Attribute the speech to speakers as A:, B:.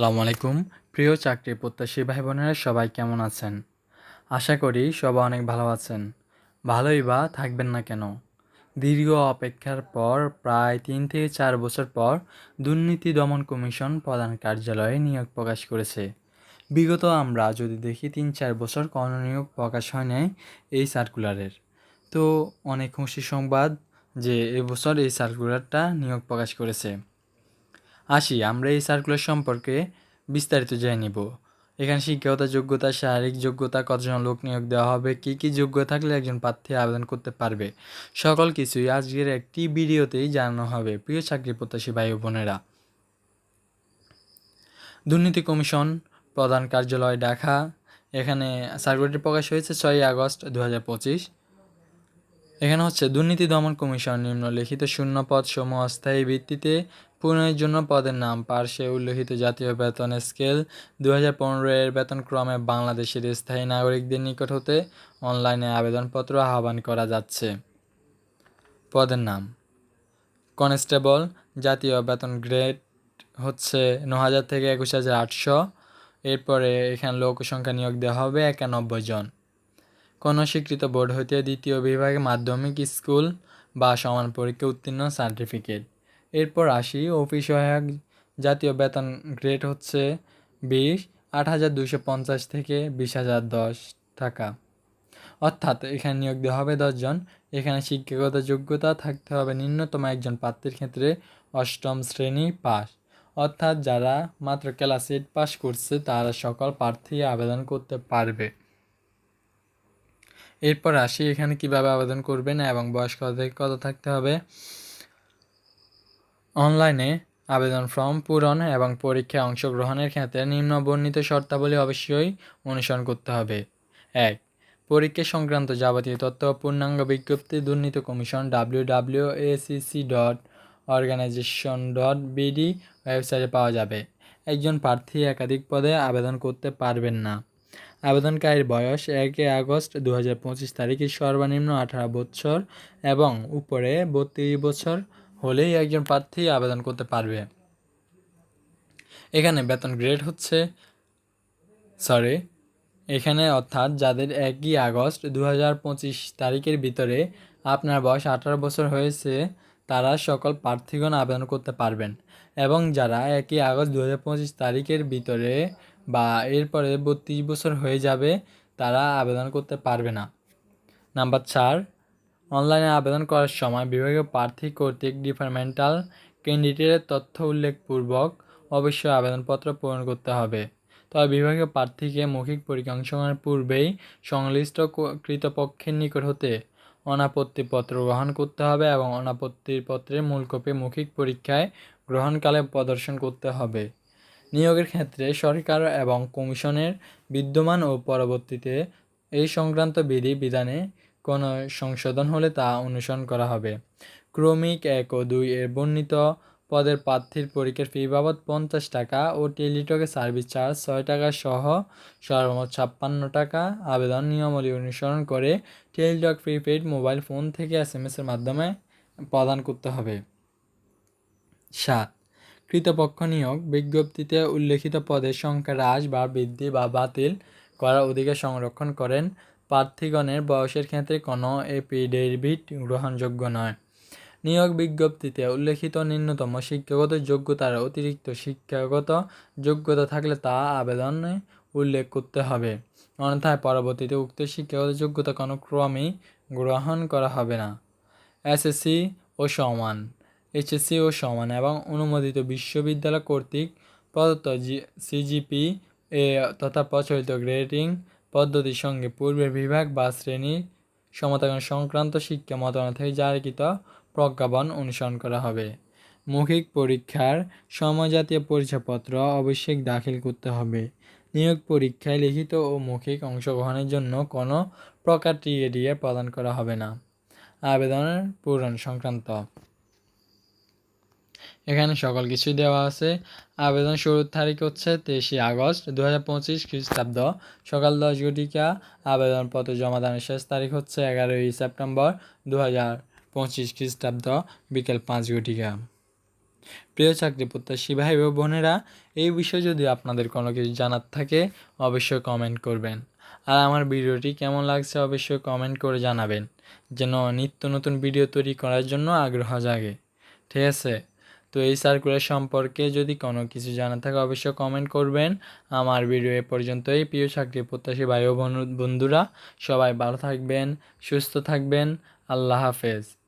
A: আসসালামু আলাইকুম। প্রিয় চাকরি প্রত্যাশী ভাই বোনেরা সবাই কেমন আছেন? আশা করি সবাই অনেক ভালো আছেন। ভালোই বা থাকবেন না কেন? দীর্ঘ অপেক্ষার পর, প্রায় তিন থেকে চার বছর পর, দুর্নীতি দমন কমিশন প্রধান কার্যালয়ে নিয়োগ প্রকাশ করেছে। বিগত আমরা যদি দেখি, তিন চার বছর কোনো নিয়োগ প্রকাশ হয় নাই এই সার্কুলারের। তো অনেক খুশি সংবাদ যে এবছর এই সার্কুলারটা নিয়োগ প্রকাশ করেছে। আসি, আমরা এই সার্কুলার সম্পর্কে বিস্তারিত জেনে নিব। এখানে শিক্ষাগত যোগ্যতা, শারীরিক যোগ্যতা, কতজন লোক নিয়োগ দেওয়া হবে, কী কী যোগ্য থাকলে একজন প্রার্থী আবেদন করতে পারবে, সকল কিছুই আজকের একটি ভিডিওতেই জানানো হবে, প্রিয় চাকরি প্রত্যাশী ভাই বোনেরা। দুর্নীতি কমিশন প্রধান কার্যালয় ঢাকা, এখানে সার্কুলারটি প্রকাশ হয়েছে ছয়ই আগস্ট দু এখানে হচ্ছে দুর্নীতি দমন কমিশন নিম্নলিখিত শূন্য পদ সমূহ অস্থায়ী ভিত্তিতে পূরণের জন্য পদের নাম পার্শ্বে উল্লেখিত জাতীয় বেতন স্কেল দু হাজার পনেরো এর বেতনক্রমে বাংলাদেশের স্থায়ী নাগরিকদের নিকট হতে অনলাইনে আবেদনপত্র আহ্বান করা যাচ্ছে। পদের নাম কনস্টেবল, জাতীয় বেতন গ্রেড হচ্ছে ন হাজার থেকে একুশ হাজার আটশো। এরপরে এখানে লোক সংখ্যা নিয়োগ দেওয়া হবে একানব্বই জন। কোনো স্বীকৃত বোর্ড হইতে দ্বিতীয় বিভাগে মাধ্যমিক স্কুল বা সমান পরীক্ষা উত্তীর্ণ সার্টিফিকেট। এরপর আসি অফিস সহায়ক জাতীয় বেতন গ্রেড হচ্ছে বিশ, আট হাজার দুশো পঞ্চাশ থেকে বিশ হাজার দশ টাকা। অর্থাৎ এখানে নিয়োগ দেওয়া হবে দশজন। এখানে শিক্ষাগত যোগ্যতা থাকতে হবে ন্যূনতম একজন প্রার্থীর ক্ষেত্রে অষ্টম শ্রেণি পাস। অর্থাৎ যারা মাত্র ক্লাস এইট পাস করছে, তারা সকল প্রার্থী আবেদন করতে পারবে। এরপর আসি এখানে কীভাবে আবেদন করবেন এবং বয়স কত কত থাকতে হবে। অনলাইনে আবেদন ফর্ম পূরণ এবং পরীক্ষায় অংশগ্রহণের ক্ষেত্রে নিম্ন বর্ণিত শর্তাবলী অবশ্যই অনুসরণ করতে হবে। এক, পরীক্ষা সংক্রান্ত যাবতীয় তথ্য পূর্ণাঙ্গ বিজ্ঞপ্তি দুর্নীতি commission W W ACC dot organisation dot BD ওয়েবসাইটে পাওয়া যাবে। একজন প্রার্থী একাধিক পদে আবেদন করতে পারবেন না। আবেদনকারীর বয়স একে আগস্ট দু হাজার পঁচিশ তারিখে সর্বনিম্ন আঠারো বছর এবং উপরে বত্রিশ বছর হলেই একজন প্রার্থী আবেদন করতে পারবে। এখানে বেতন গ্রেড হচ্ছে সরি এখানে অর্থাৎ যাদের একই আগস্ট দু হাজার পঁচিশ তারিখের ভিতরে আপনার বয়স আঠারো বছর হয়েছে, তারা সকল প্রার্থীগণ আবেদন করতে পারবেন। এবং যারা একই আগস্ট দু হাজার পঁচিশ তারিখের ভিতরে বা এরপরে বত্রিশ বছর হয়ে যাবে, তারা আবেদন করতে পারবে না। নাম্বার চার অনলাইনে আবেদন করার সময় বিভাগীয় প্রার্থী কর্তৃক ডিপার্টমেন্টাল ক্যান্ডিডেটের তথ্য উল্লেখপূর্বক অবশ্যই আবেদনপত্র পূরণ করতে হবে। তবে বিভাগীয় প্রার্থীকে মৌখিক পরীক্ষা অংশগ্রহণের পূর্বেই সংশ্লিষ্ট কৃতপক্ষের নিকট হতে অনাপত্তি পত্র গ্রহণ করতে হবে এবং অনাপত্তির পত্রের মূল কপি মৌখিক পরীক্ষায় গ্রহণকালে প্রদর্শন করতে হবে। নিয়োগের ক্ষেত্রে সরকার এবং কমিশনের বিদ্যমান ও পরবর্তীতে এই সংক্রান্ত বিধি বিধানে কোনো সংশোধন হলে তা অনুসরণ করা হবে। ক্রমিক এক ও দুই এর বর্ণিত পদের প্রার্থীর পরীক্ষার ফি বাবদ পঞ্চাশ টাকা ও টেলিটকে সার্ভিস চার্জ ছয় টাকা সহ সর্বমোট ছাপ্পান্ন টাকা আবেদন নিয়মাবলী অনুসরণ করে টেলিটক প্রিপেড মোবাইল ফোন থেকে এস এম এসের মাধ্যমে প্রদান করতে হবে। সাত, কৃতপক্ষ নিয়োগ বিজ্ঞপ্তিতে উল্লেখিত পদের সংখ্যা হ্রাস বা বৃদ্ধি বা বাতিল করার অধিকার সংরক্ষণ করেন প্রার্থীগণের বয়সের ক্ষেত্রে কোনো এপিডেভিট গ্রহণযোগ্য নয়। নিয়োগ বিজ্ঞপ্তিতে উল্লেখিত ন্যূনতম শিক্ষাগত যোগ্যতার অতিরিক্ত শিক্ষাগত যোগ্যতা থাকলে তা আবেদনে উল্লেখ করতে হবে। অন্যথায় পরবর্তীতে উক্ত শিক্ষাগত যোগ্যতা কোনো ক্রমেই গ্রহণ করা হবে না। এসএসসি ও সমান। এইচএসসি ও সমান এবং অনুমোদিত বিশ্ববিদ্যালয় কর্তৃক প্রদত্ত জি সিজিপি এ তথা প্রচলিত গ্রেডিং পদ্ধতির সঙ্গে পূর্বের বিভাগ বা শ্রেণি সমতাগণ সংক্রান্ত শিক্ষা মতামত থেকে জারিকৃত প্রজ্ঞাপন অনুসরণ করা হবে। মৌখিক পরীক্ষার সময়জাতীয় পরিচয়পত্র অবশ্যই দাখিল করতে হবে। নিয়োগ পরীক্ষায় লিখিত ও মৌখিক অংশগ্রহণের জন্য কোনো প্রকার টিএডিএ প্রদান করা হবে না। আবেদনের পূরণ সংক্রান্ত এখানে সকল কিছুই দেওয়া আছে। আবেদন শুরুর তারিখ হচ্ছে তেইশে আগস্ট দু হাজার পঁচিশ খ্রিস্টাব্দ। সকাল দশ ঘটিকা আবেদনপত্র জমা দানের শেষ তারিখ হচ্ছে এগারোই সেপ্টেম্বর দু হাজার পঁচিশ খ্রিস্টাব্দ, বিকেল পাঁচ ঘটিকা। প্রিয় চাকরি প্রত্যাশী ভাই ও বোনেরা, এই বিষয়ে যদি আপনাদের কোনো কিছু জানার থাকে, অবশ্যই কমেন্ট করবেন। আর আমার ভিডিওটি কেমন লাগছে, অবশ্যই কমেন্ট করে জানাবেন। যেন নিত্য নতুন ভিডিও তৈরি করার জন্য আগ্রহ জাগে। ঠিক আছে? তো এই সার্কুলার সম্পর্কে যদি কোনো কিছু জানা থাকে, অবশ্যই কমেন্ট করবেন। আমার ভিডিও এ পর্যন্তই। প্রিয় চাকরি প্রত্যাশী ভাই ও বোন- বন্ধুরা, সবাই ভালো থাকবেন, সুস্থ থাকবেন। আল্লাহ হাফেজ।